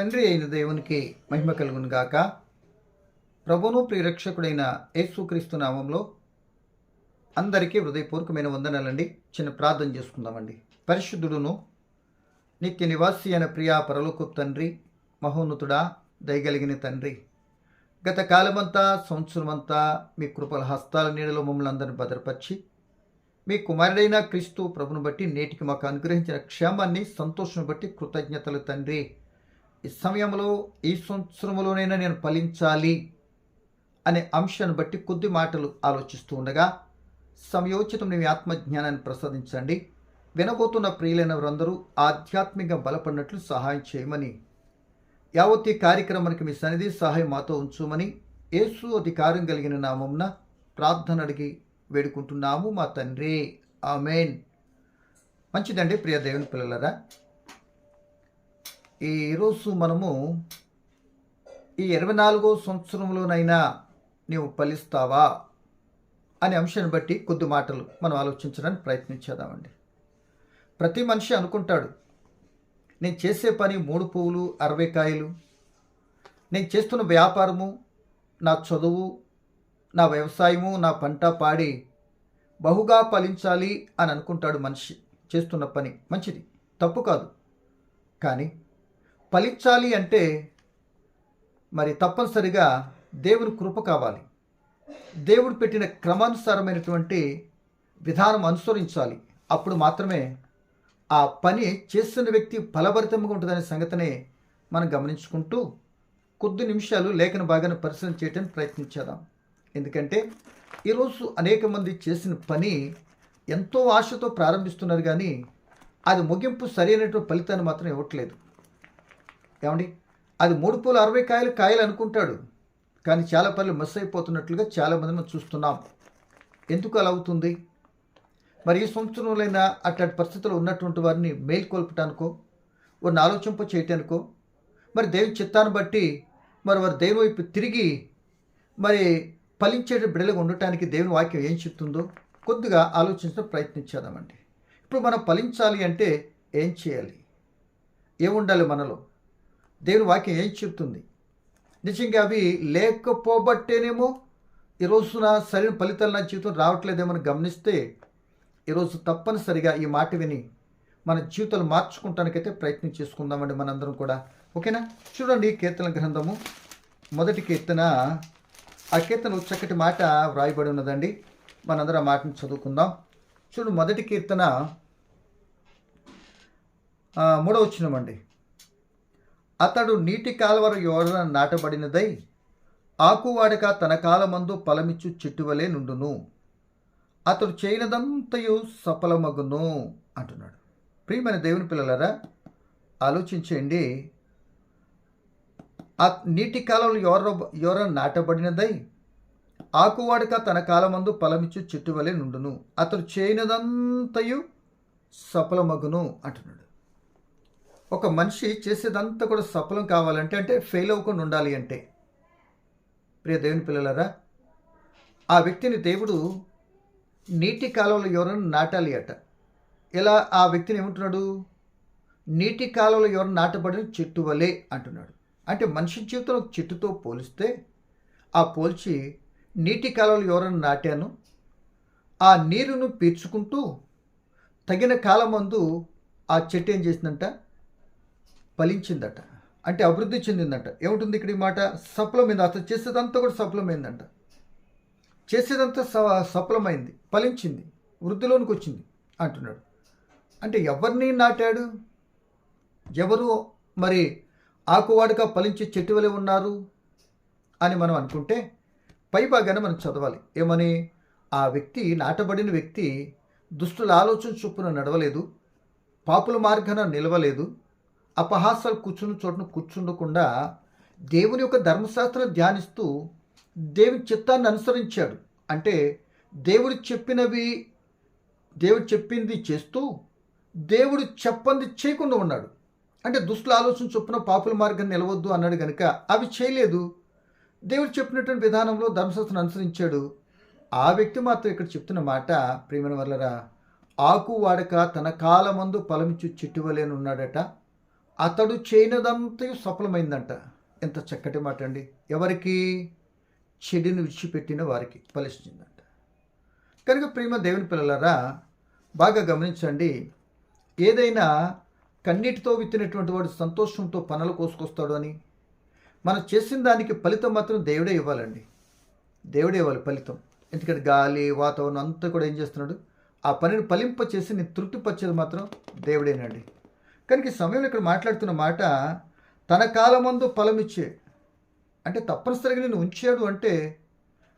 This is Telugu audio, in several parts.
తండ్రి అయిన దేవునికి మహిమ కలుగునుగాక ప్రభును ప్రియరక్షకుడైన యేసుక్రీస్తు నామంలో అందరికీ హృదయపూర్వకమైన వందనాలండి. చిన్న ప్రార్థన చేసుకుందామండి. పరిశుద్ధుడును నిత్య నివాసి అయిన ప్రియా పరలోకు తండ్రి మహోన్నతుడా దయగలిగిన తండ్రి గత కాలమంతా సంవత్సరమంతా మీ కృపల హస్తాల నీడలో మమ్మల్ని అందరిని భద్రపరిచి మీ కుమారుడైన క్రీస్తు ప్రభును బట్టి నేటికి మాకు అనుగ్రహించిన క్షేమాన్ని సంతోషం బట్టి కృతజ్ఞతలు తండ్రి. ఈ సమయంలో ఈ సంవత్సరంలోనైనా నేను ఫలించాలి అనే అంశాన్ని బట్టి కొద్ది మాటలు ఆలోచిస్తూ ఉండగా సమయోచితం మీ ఆత్మజ్ఞానాన్ని ప్రసాదించండి. వినబోతున్న ప్రియులైన వారందరూ ఆధ్యాత్మికంగా బలపడినట్లు సహాయం చేయమని యావత్ ఈ కార్యక్రమానికి మీ సన్నిధి సహాయం మాతో ఉంచుమని యేసు అధికారం కలిగిన నామంన ప్రార్థన అడిగి వేడుకుంటున్నాము మా తండ్రి. ఆమెన్. మంచిదండి ప్రియ దేవుని పిల్లలరా. ఈరోజు మనము ఈ ఇరవై నాలుగో సంవత్సరంలోనైనా నీవు ఫలిస్తావా అనే అంశాన్ని బట్టి కొద్ది మాటలు మనం ఆలోచించడానికి ప్రయత్నించేదామండి ప్రతి మనిషి అనుకుంటాడు నేను చేసే పని మూడు పువ్వులు అరవై కాయలు నేను చేస్తున్న వ్యాపారము నా చదువు నా వ్యవసాయము నా పంట పాడి బహుగా ఫలించాలి అని అనుకుంటాడు మనిషి. చేస్తున్న పని మంచిది తప్పు కాదు. కానీ ఫలించాలి అంటే మరి తప్పనిసరిగా దేవుని కృప కావాలి. దేవుడు పెట్టిన క్రమానుసారమైనటువంటి విధానం అనుసరించాలి. అప్పుడు మాత్రమే ఆ పని చేస్తున్న వ్యక్తి ఫలభరితంగా ఉంటుందనే సంగతిని మనం గమనించుకుంటూ కొద్ది నిమిషాలు లేఖన భాగాన్ని పరిశీలన చేయడానికి ప్రయత్నించేద్దాం. ఎందుకంటే ఈరోజు అనేక మంది చేసిన పని ఎంతో ఆశతో ప్రారంభిస్తున్నారు కానీ అది ముగింపు సరైనటువంటి ఫలితాన్ని మాత్రం ఇవ్వట్లేదు. ఏమండి? అది మూడు పూలు అరవై కాయలు కాయలు అనుకుంటాడు. కానీ చాలా పనులు మిస్ అయిపోతున్నట్లుగా చాలామంది మనం చూస్తున్నాం. ఎందుకు అలా అవుతుంది? మరి ఈ సంవత్సరంలోనైనా అట్లాంటి పరిస్థితులు ఉన్నటువంటి వారిని మేల్కొల్పటానికో వారిని ఆలోచింప చేయటానికో మరి దేవుని చిత్తాన్ని బట్టి మరి వారి దేవుని వైపు తిరిగి మరి ఫలించే బిడ్డలుగా ఉండటానికి దేవుని వాక్యం ఏం చెప్తుందో కొద్దిగా ఆలోచించడం ప్రయత్నించేదామండి ఇప్పుడు మనం ఫలించాలి అంటే ఏం చేయాలి? ఏముండాలి మనలో? దేవుని వాక్యం ఏం చెప్తుంది? నిజంగా అవి లేకపోబట్టేనేమో ఈ రోజున సరైన ఫలితాలు నా జీవితం రావట్లేదేమో అని గమనిస్తే ఈరోజు తప్పనిసరిగా ఈ మాట విని మన జీవితాలు మార్చుకుంటానికైతే ప్రయత్నం చేసుకుందామండి మనందరం కూడా. ఓకేనా? చూడండి కీర్తన గ్రంథము. మొదటి కీర్తన. ఆ కీర్తన చక్కటి మాట వ్రాయబడి ఉన్నదండి. మనందరం ఆ మాటను చదువుకుందాం. చూడు మొదటి కీర్తన. ఆ, మూడవ వచ్చినమండి అతడు నీటి కాలువర యోడన నాటబడినదై ఆకువాడక తన కాలమందు ఫలమిచ్చు చెట్టువలే నుండును. అతడు చేయనదంతయు సఫలమగును అంటున్నాడు. ప్రియమైన దేవుని పిల్లలరా ఆలోచించండి. ఆ నీటి కాలంలో ఎవర ఎవర నాటబడినదై ఆకువాడక తన కాలమందు ఫలమిచ్చు చెట్టువలే నుండును. అతడు చేయనదంతయు సఫలమగును అంటున్నాడు. ఒక మనిషి చేసేదంతా కూడా సఫలం కావాలంటే అంటే ఫెయిల్ అవ్వకుండా ఉండాలి అంటే. ప్రియ దేవుని పిల్లలరా ఆ వ్యక్తిని దేవుడు నీటి కాలంలో ఎవరైనా నాటాలి అట. ఇలా ఆ వ్యక్తిని ఏమంటున్నాడు? నీటి కాలంలో ఎవరు నాటబడిన చెట్టు వలె అంటున్నాడు. అంటే మనిషి జీవితంలో చెట్టుతో పోలిస్తే ఆ పోల్చి నీటి కాలంలో ఎవరైనా నాటాను ఆ నీరును పీల్చుకుంటూ తగిన కాలమందు ఆ చెట్టు ఏం చేసిందంట? ఫలించిందట. అంటే అభివృద్ధి చెందిందంట. ఏముంటుంది ఇక్కడ ఈ మాట? సఫలమైంది. అతను చేసేదంతా కూడా సఫలమైందంట. చేసేదంతా స సఫలమైంది. ఫలించింది. వృద్ధిలోనికి వచ్చింది అంటున్నాడు. అంటే ఎవరిని నాటాడు? ఎవరు మరి ఆకువాడుగా ఫలించే చెట్టు వలె ఉన్నారు అని మనం అనుకుంటే పైభాగాన మనం చదవాలి. ఏమని? ఆ వ్యక్తి నాటబడిన వ్యక్తి దుష్టుల ఆలోచన చొప్పున నడవలేదు. పాపుల మార్గాన నిలవలేదు. అపహాసాలు కూర్చున్న చోటును కూర్చుండకుండా దేవుని యొక్క ధర్మశాస్త్రం ధ్యానిస్తూ దేవుని చిత్తాన్ని అనుసరించాడు. అంటే దేవుడు చెప్పినవి దేవుడు చెప్పింది చేస్తూ దేవుడు చెప్పంది చేయకుండా ఉన్నాడు. అంటే దుస్తుల ఆలోచన చొప్పున పాపుల మార్గం నిలవద్దు అన్నాడు కనుక అవి చేయలేదు. దేవుడు చెప్పినటువంటి విధానంలో ధర్మశాస్త్రం అనుసరించాడు. ఆ వ్యక్తి మాత్రం ఇక్కడ చెప్తున్న మాట ప్రియమైన వల్లరా ఆకు వాడక తన కాలమందు ఫలమిచ్చు చెట్టు వలెనున్నాడట అతడు చేయనదంతయు సఫలమైందంట. ఎంత చక్కటి మాట అండి ఎవరికి? చెడుని విడిచిపెట్టిన వారికి ఫలిస్తుందంట కనుక ప్రేమ దేవుని పిల్లలారా బాగా గమనించండి. ఏదైనా కన్నీటితో విత్తినటువంటి వాడు సంతోషంతో పనులు కోసుకొస్తాడు అని. మనం చేసిన దానికి ఫలితం మాత్రం దేవుడే ఇవ్వాలండి. దేవుడే ఇవ్వాలి ఫలితం. ఎందుకంటే గాలి వాతావరణం అంతా కూడా ఏం చేస్తున్నాడు? ఆ పనిని ఫలింప చేసి నేను తృప్తిపరిచేది మాత్రం దేవుడేనండి. కనుక ఈ సమయంలో ఇక్కడ మాట్లాడుతున్న మాట తన కాలమందు ఫలమిచ్చే. అంటే తప్పనిసరిగా నేను ఉంచాడు అంటే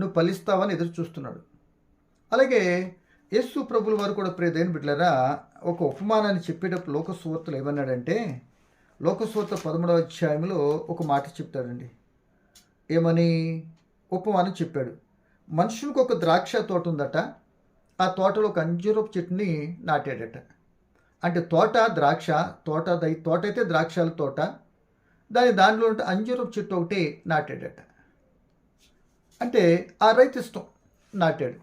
నువ్వు ఫలిస్తావని ఎదురు చూస్తున్నాడు. అలాగే యేసు ప్రభుల వారు కూడా ప్రేదేని బిడ్డలరా ఒక ఉపమానాన్ని చెప్పేటప్పుడు లోకసువార్తలు ఏమన్నాడంటే లోకసువార్త పదమూడవ అధ్యాయంలో ఒక మాట చెప్తాడండి. ఏమని? ఉపమానం చెప్పాడు. మనుషులకు ఒక ద్రాక్ష తోట ఉందట ఆ తోటలో ఒక అంజూరపు చెట్టుని నాటాడట. అంటే తోట ద్రాక్ష తోట దై- తోట అయితే ద్రాక్షల తోట దాని దానిలో ఉంటే అంజూరపు చెట్టు ఒకటి నాటాడట. అంటే ఆ రైతు ఇష్టం నాటాడు.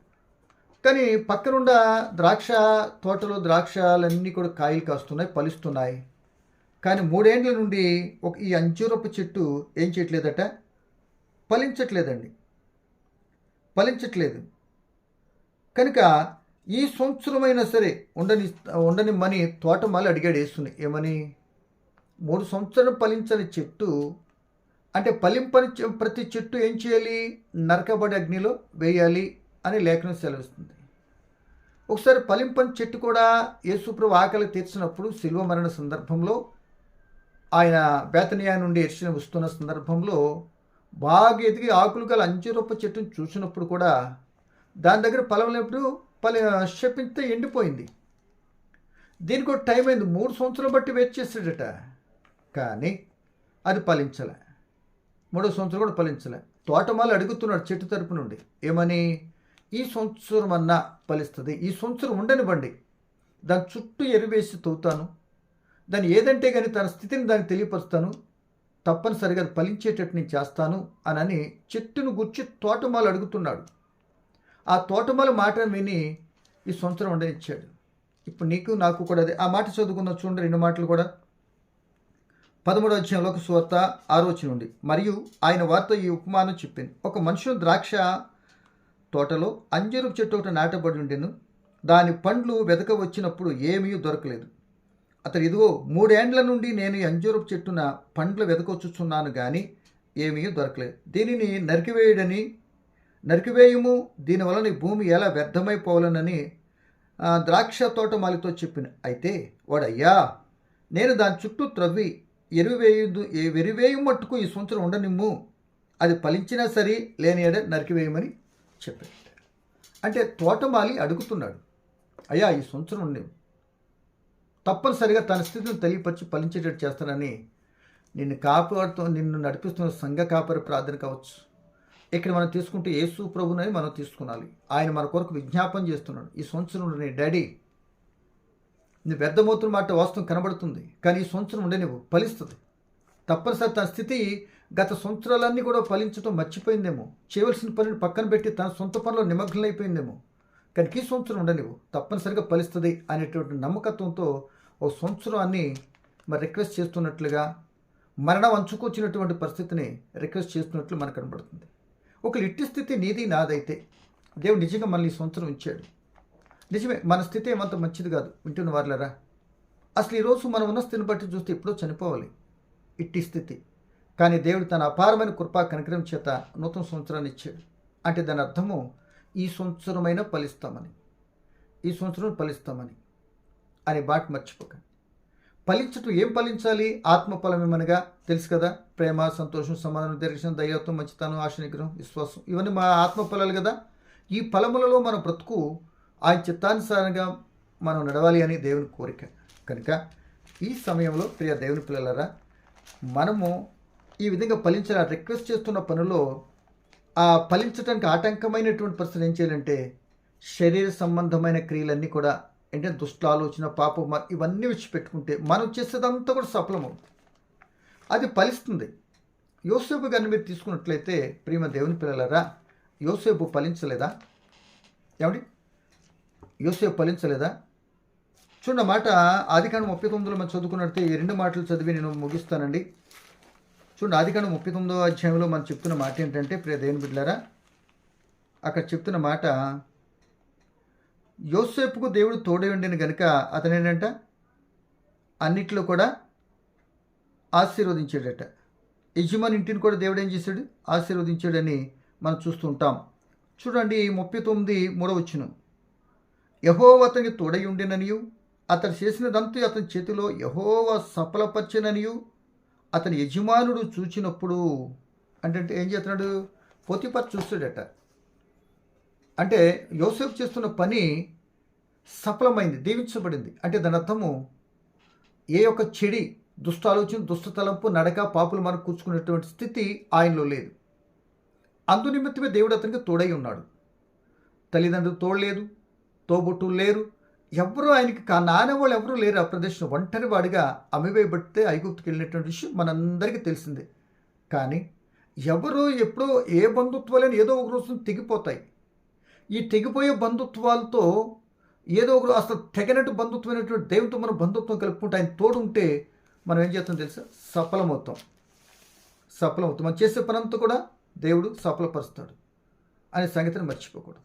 కానీ పక్కనుండ ద్రాక్ష తోటలో ద్రాక్షలన్నీ కూడా కాయలు కాస్తున్నాయి ఫలిస్తున్నాయి కానీ మూడేండ్ల నుండి ఒక ఈ అంజూరపు చెట్టు ఏం చేయట్లేదట? ఫలించట్లేదండి ఫలించట్లేదు కనుక ఈ సంవత్సరమైనా సరే ఉండని ఉండని మని తోటమాలి అడిగాడు వేసుని ఏమని? మూడు సంవత్సరం ఫలించని చెట్టు అంటే ఫలింపని చె- ప్రతి చెట్టు ఏం చేయాలి? నరకబడి అగ్నిలో వేయాలి అని లేఖనం సెలవిస్తుంది. ఒకసారి ఫలింపని చెట్టు కూడా యేసుప్రభు ఆకలి తీర్చినప్పుడు శిల్వ మరణ సందర్భంలో ఆయన బేతనియా నుండి ఎర్చిన వస్తున్న సందర్భంలో బాగా ఎదిగి ఆకులు గల అంజూరప్ప చెట్టును చూసినప్పుడు కూడా దాని దగ్గర ఫలం లేనప్పుడు పలి శపిస్తే ఎండిపోయింది. దీనికి ఒక టైం అయింది. మూడు సంవత్సరాలు బట్టి వెయిట్ చేసాడట కానీ అది ఫలించలే. మూడో సంవత్సరం కూడా ఫలించలే. తోటమాలు అడుగుతున్నాడు చెట్టు తరపు నుండి. ఏమని? ఈ సంవత్సరం అన్నా ఫలిస్తుంది. ఈ సంవత్సరం ఉండనివ్వండి. దాని చుట్టూ ఎరివేసి తవ్వుతాను. దాన్ని ఏదంటే కానీ తన స్థితిని దానికి తెలియపరుస్తాను. తప్పనిసరిగా అది ఫలించేటట్టు నేను చేస్తాను అనని చెట్టును గుర్చి తోటమాలు అడుగుతున్నాడు. ఆ తోటమాల మాటను విని ఈ సంవత్సరం ఉండనిచ్చాడు. ఇప్పుడు నీకు నాకు కూడా అదే. ఆ మాట చదువుకుందాం చూడండి రెండు మాటలు కూడా. పదమూడవ అధ్యాయంలోకి సువార్త ఆరోచన ఉంది మరియు ఆయన వార్త ఈ ఉపమానం చెప్పింది ఒక మనుషులు ద్రాక్ష తోటలో అంజరు చెట్టు ఒకటి నాటబడి ఉండెను. దాని పండ్లు వెదక వచ్చినప్పుడు ఏమీ దొరకలేదు. అతడు ఇదిగో మూడేండ్ల నుండి నేను ఈ అంజూరపు చెట్టున పండ్లు వెతకొచ్చుచున్నాను కానీ ఏమీ దొరకలేదు. దీనిని నరికివేయడని నరికివేయుము. దీనివలన ఈ భూమి ఎలా వ్యర్థమైపోవాలనని ద్రాక్ష తోట మాలితో చెప్పిన. అయితే వాడయ్యా నేను దాని చుట్టూ త్రవ్వి ఎరువేయుదు వెరివేయు మట్టుకు ఈ సంవత్సరం ఉండనిమ్ము. అది ఫలించినా సరే లేని ఎడ నరికివేయమని చెప్పాడు. అంటే తోటమాలి అడుగుతున్నాడు అయ్యా ఈ సంవత్సరం ఉండి తప్పనిసరిగా తన స్థితిని తెలియపరిచి ఫలించేటట్టు చేస్తానని నిన్ను కాపాడుతూ నిన్ను నడిపిస్తున్న సంఘ కాపరి ప్రార్థన కావచ్చు. ఇక్కడ మనం తీసుకుంటే యేసు ప్రభునని మనం తీసుకునాలి. ఆయన మన కొరకు విజ్ఞాపన చేస్తున్నాడు. ఈ సంవత్సరం నీ డాడీ నీ వ్యర్థమవుతున్న మాట వాస్తవం కనబడుతుంది. కానీ ఈ సంవత్సరం ఉండే నువ్వు ఫలిస్తుంది. తప్పనిసరి తన స్థితి గత సంవత్సరాలన్నీ కూడా ఫలించడం మర్చిపోయిందేమో. చేయవలసిన పనిని పక్కన పెట్టి తన సొంత పనిలో నిమగ్నమైపోయిందేమో కానీ ఈ సంవత్సరం ఉండే నువ్వు తప్పనిసరిగా ఫలిస్తుంది అనేటువంటి నమ్మకత్వంతో ఓ సంవత్సరాన్ని మరి రిక్వెస్ట్ చేస్తున్నట్లుగా మరణం అంచుకొచ్చినటువంటి పరిస్థితిని రిక్వెస్ట్ చేస్తున్నట్లు మనకు కనబడుతుంది. ఒకళ్ళు ఇట్టి స్థితి నీది నాదైతే. దేవుడు నిజంగా మనల్ని ఈ సంవత్సరం ఇచ్చాడు. నిజమే మన స్థితి ఏమంత మంచిది కాదు. వింటున్న వారులరా? అసలు ఈరోజు మనం ఉన్న స్థితిని బట్టి చూస్తే ఎప్పుడో చనిపోవాలి. ఇట్టి స్థితి. కానీ దేవుడు తన అపారమైన కృపా కనికరం చేత నూతన సంవత్సరాన్ని ఇచ్చాడు. అంటే దాని అర్థము ఈ సంవత్సరమైనా ఫలిస్తామని. ఈ సంవత్సరం ఫలిస్తామని. అనే బాట మర్చిపోకండి. ఫలించటం ఏం ఫలించాలి? ఆత్మఫలం ఫలమేమనగా తెలుసు కదా ప్రేమ సంతోషం సమాధానం దీర్ఘం దైవత్వం మంచితనం ఆశ నిగ్రహం విశ్వాసం. ఇవన్నీ మా ఆత్మఫలాలు కదా. ఈ ఫలములలో మన బ్రతుకు ఆయన చిత్తానుసారంగా మనం నడవాలి అని దేవుని కోరిక. కనుక ఈ సమయంలో ప్రియ దేవుని పిల్లలరా మనము ఈ విధంగా ఫలించాల రిక్వెస్ట్ చేస్తున్న పనిలో ఆ ఫలించడానికి ఆటంకమైనటువంటి పరిస్థితి ఏం చేయాలంటే శరీర సంబంధమైన క్రియలన్నీ కూడా అంటే దుష్టాలోచన పాపం ఇవన్నీ విడిచిపెట్టుకుంటే మనం చేసేదంతా కూడా సఫలమవుతుంది. అది ఫలిస్తుంది. యోసేపు గారిని మీరు తీసుకున్నట్లయితే ప్రియమ దేవుని పిల్లలరా యోసేపు ఫలించలేదా? ఏమండి? యోసేపు ఫలించలేదా? చూడండి మాట ఆదికాండం ముప్పై తొమ్మిదిలో మనం చదువుకున్నట్టే ఈ రెండు మాటలు చదివి నేను ముగిస్తానండి. చూడండి ఆదికాండం ముప్పై తొమ్మిదో అధ్యాయంలో మనం చెప్తున్న మాట ఏంటంటే ప్రియ దేవుని బిడ్డలారా అక్కడ చెప్తున్న మాట యోసేపుకు దేవుడు తోడై ఉండిన గనుక అతనేనంట? అన్నిట్లో కూడా ఆశీర్వదించాడట. యజమాని ఇంటిని కూడా దేవుడు ఏం చేశాడు? ఆశీర్వదించాడని మనం చూస్తుంటాం చూడండి ముప్పై తొమ్మిది మూడవ వచ్చిన యహో అతనికి తోడై ఉండిననియు అతను చేసినదంతా అతని చేతిలో యహోవ సఫలపరిచిననియు అతని యజమానుడు చూచినప్పుడు అంటే అంటే ఏం చేస్తున్నాడు? పోతిపర్ చూస్తాడట. అంటే యోసేపు చేస్తున్న పని సఫలమైంది దీవించబడింది. అంటే దాని అర్థము ఏ యొక్క చెడి దుష్ట ఆలోచన దుష్ట తలంపు నడక పాపులు మనకు కూర్చుకునేటువంటి స్థితి ఆయనలో లేదు. అందు నిమిత్తమే దేవుడు అతనికి తోడై ఉన్నాడు. తల్లిదండ్రులు తోడలేదు తోబుట్టులు లేరు ఎవరు ఆయనకి కా నానవాళ్ళు ఎవరూ లేరు. ఆ ప్రదేశం ఒంటరి వాడిగా అమ్మివేయబడితే ఐగుప్తుకి వెళ్ళినటువంటి విషయం మనందరికీ తెలిసిందే. కానీ ఎవరు ఎప్పుడో ఏ బంధుత్వాలని ఏదో ఒక రోజు తెగిపోతాయి. ఈ తెగిపోయే బంధుత్వాలతో ఏదో ఒక అసలు తెగనట్టు బంధుత్వమైనటువంటి దేవునితో మనం బంధుత్వం కలుపుకుంటే ఆయన తోడు ఉంటే మనం ఏం చేస్తాం తెలుసా? సఫలమవుతాం. సఫలమవుతాం. మనం చేసే పనంతా కూడా దేవుడు సఫలపరుస్తాడు అనే సంగతిని మర్చిపోకూడదు.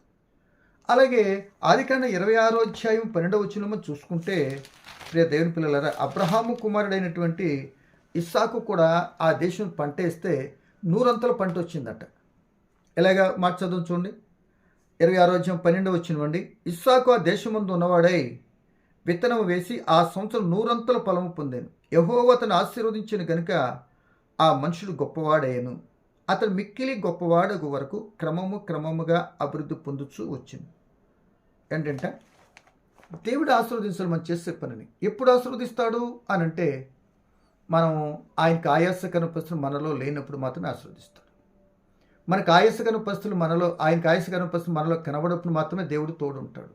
అలాగే ఆదికాండ ఇరవై ఆరో అధ్యాయం పన్నెండవ వచ్చిన చూసుకుంటే ప్రియ దేవుని పిల్లలారా అబ్రహాము కుమారుడైనటువంటి ఇస్సాకు కూడా ఆ దేశం పంట వేస్తే నూరంతల పంట వచ్చిందట. ఎలాగా? మాట చదువు చూడండి. ఇరవై ఆరో అధ్యాయం పన్నెండు వచ్చినవండి ఇస్సాకు ఆ దేశమందు ఉన్నవాడై విత్తనం వేసి ఆ సంవత్సరం నూరంతల ఫలము పొందాను. యహోవ అతను ఆశీర్వదించిన గనుక ఆ మనుషుడు గొప్పవాడయ్యను. అతను మిక్కిలి గొప్పవాడగు వరకు క్రమము క్రమముగా అభివృద్ధి పొందుచూ వచ్చింది ఏంటంటే? దేవుడు ఆశీర్వదించాలి మనం చేసే పనిని. ఎప్పుడు ఆశీర్వదిస్తాడు? అని అంటే మనం ఆయనకు ఆయాసకరణ కనిపిస్తున్న మనలో లేనప్పుడు మాత్రమే ఆశీర్వదిస్తాడు మనకు ఆయస్సు పరిస్థితులు మనలో ఆయనకు ఆయస్సు పరిస్థితులు మనలో కనబడప్పుడు మాత్రమే దేవుడు తోడు ఉంటాడు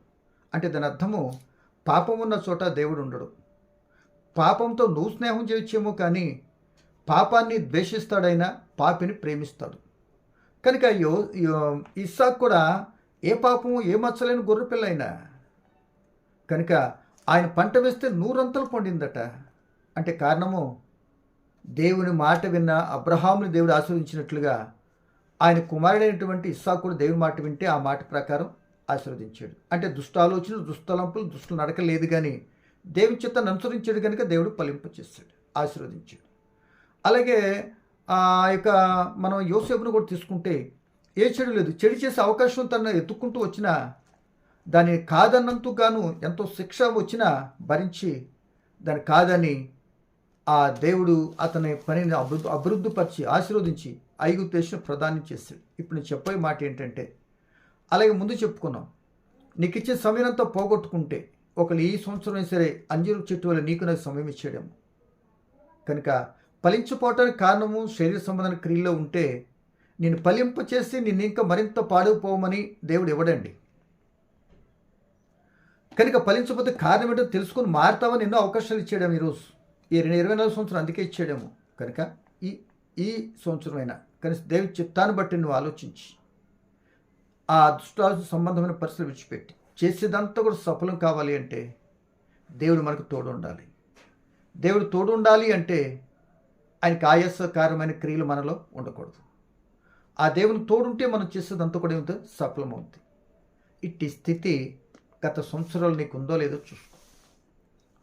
అంటే దాని అర్థము పాపం ఉన్న చోట దేవుడు ఉండడు. పాపంతో నువ్వు స్నేహం చేయొచ్చేమో కానీ పాపాన్ని ద్వేషిస్తాడైనా పాపిని ప్రేమిస్తాడు. కనుక యో ఇస్సాక్ కూడా ఏ పాపము ఏ మచ్చలేని గొర్రెపిల్లైనా కనుక ఆయన పంట వేస్తే నూరంతలు పండిందట. అంటే కారణము దేవుని మాట విన్న అబ్రహాముని దేవుడు ఆశీర్వదించినట్లుగా ఆయన కుమారుడైనటువంటి ఇస్సాకుడు కూడా దేవుని మాట వింటే ఆ మాట ప్రకారం ఆశీర్వదించాడు. అంటే దుష్ట ఆలోచనలు దుష్టలంపులు దుష్టులు నడక లేదు కానీ దేవుని చిత్తాన్ని అనుసరించాడు కనుక దేవుడు ఫలింప చేస్తాడు ఆశీర్వదించాడు. అలాగే ఆ యొక్క మనం యోసేపును కూడా తీసుకుంటే ఏ చెడు లేదు చెడు చేసే అవకాశం తన ఎత్తుక్కుంటూ వచ్చినా దాన్ని కాదన్నందుకు గాను ఎంతో శిక్ష వచ్చినా భరించి దాన్ని కాదని ఆ దేవుడు అతని పనిని అభివృద్ధి అభివృద్ధిపరిచి ఆశీర్వదించి ఐగు దేశం ప్రదానం చేశాడు. ఇప్పుడు నేను చెప్పే మాట ఏంటంటే అలాగే ముందు చెప్పుకున్నాం. నీకు ఇచ్చే సమయం అంతా పోగొట్టుకుంటే ఒకళ్ళు ఈ సంవత్సరం సరే అంజూరు చెట్టు వల్ల నీకు నాకు సమయం ఇచ్చేయడము. కనుక ఫలించిపోవటానికి కారణము శరీర సంబంధమైన క్రియల్లో ఉంటే నేను ఫలింప చేసి నిన్ను ఇంకా మరింత పాడుపోవమని దేవుడు ఇవ్వడండి. కనుక ఫలించకపోతే కారణం ఏంటో తెలుసుకొని మారుతామని ఎన్నో అవకాశాలు ఇచ్చేయడం ఈరోజు. ఈ రెండు ఇరవై నాలుగు సంవత్సరం అందుకే ఇచ్చాడేమో కనుక ఈ ఈ సంవత్సరమైనా కనీసం దేవి చిత్తాన్ని బట్టి నువ్వు ఆలోచించి ఆ అదృష్టాలు సంబంధమైన పరిస్థితులు విడిచిపెట్టి చేసేదంతా కూడా సఫలం కావాలి అంటే దేవుడు మనకు తోడు ఉండాలి. దేవుడు తోడు ఉండాలి అంటే ఆయనకి ఆయాసకారమైన క్రియలు మనలో ఉండకూడదు. ఆ దేవుని తోడుంటే మనం చేసేదంతా కూడా ఏమిటో సఫలమవుతుంది ఇట్టి స్థితి గత సంవత్సరాలు నీకు ఉందో లేదో చూసుకో.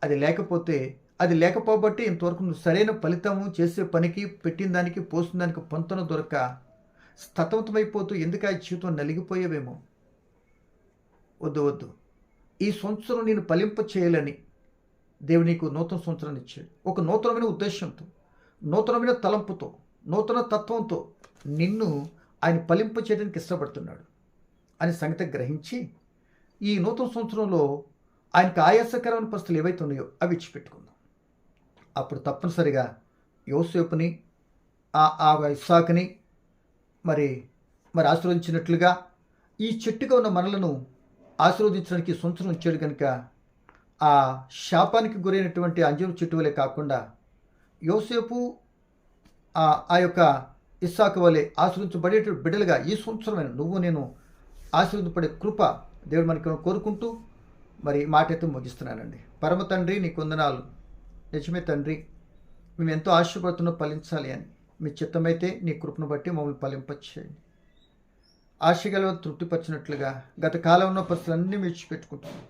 అది లేకపోతే అది లేకపోబట్టి ఇంతవరకు నువ్వు సరైన ఫలితము చేసే పనికి పెట్టిన దానికి పోసిన దానికి పొంతన దొరక స్తతమతమైపోతూ ఎందుకు ఆ జీవితం నలిగిపోయేవేమో? వద్దు వద్దు. ఈ సంవత్సరం నేను ఫలింప చేయాలని దేవుడు నీకు నూతన సంవత్సరాన్ని ఇచ్చాడు. ఒక నూతనమైన ఉద్దేశంతో నూతనమైన తలంపుతో నూతన తత్వంతో నిన్ను ఆయన ఫలింప చేయడానికి ఇష్టపడుతున్నాడు. అని సంగతి గ్రహించి ఈ నూతన సంవత్సరంలో ఆయనకు ఆయాసకరమైన పరిస్థితులు ఏవైతే ఉన్నాయో అవి ఇచ్చిపెట్టుకుందాం. అప్పుడు తప్పనిసరిగా యోసేపుని ఆ ఆ ఇస్సాకుని మరి మరి ఆశీర్వదించినట్లుగా ఈ చెట్టుగా ఉన్న మనలను ఆశీర్వదించడానికి సొంతం సంవత్సరం ఇచ్చాడు కనుక ఆ శాపానికి గురైనటువంటి అంజూరు చెట్టు వలె కాకుండా యోసేపు ఆ యొక్క ఇస్సాకు వలె ఆశీర్వించబడేటువంటి బిడ్డలుగా ఈ సంవత్సరమైన నువ్వు నేను ఆశీర్వదింపడే కృప దేవుడు మనకి కోరుకుంటూ మరి మాట అయితే ముగిస్తున్నానండి. పరమ తండ్రి నీ కొందనాలు నిజమే తండ్రి మేము ఎంతో ఆశపడుతున్నా ఫలించాలి అని. మీ చిత్తమైతే నీ కృపను బట్టి మమ్మల్ని ఫలింపచేయండి. ఆశగల తృప్తిపరిచినట్లుగా గత కాలంలో పరిస్థితులన్నీ విడిచిపెట్టుకుంటున్నాం.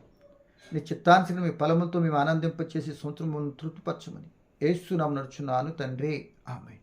నీ చిత్తాంశని మీ ఫలములతో మేము ఆనందింపచేసి సొంతం మమ్మల్ని తృప్తిపరచమని ఏస్తున్నాం నడుచున్నాను తండ్రి. ఆమె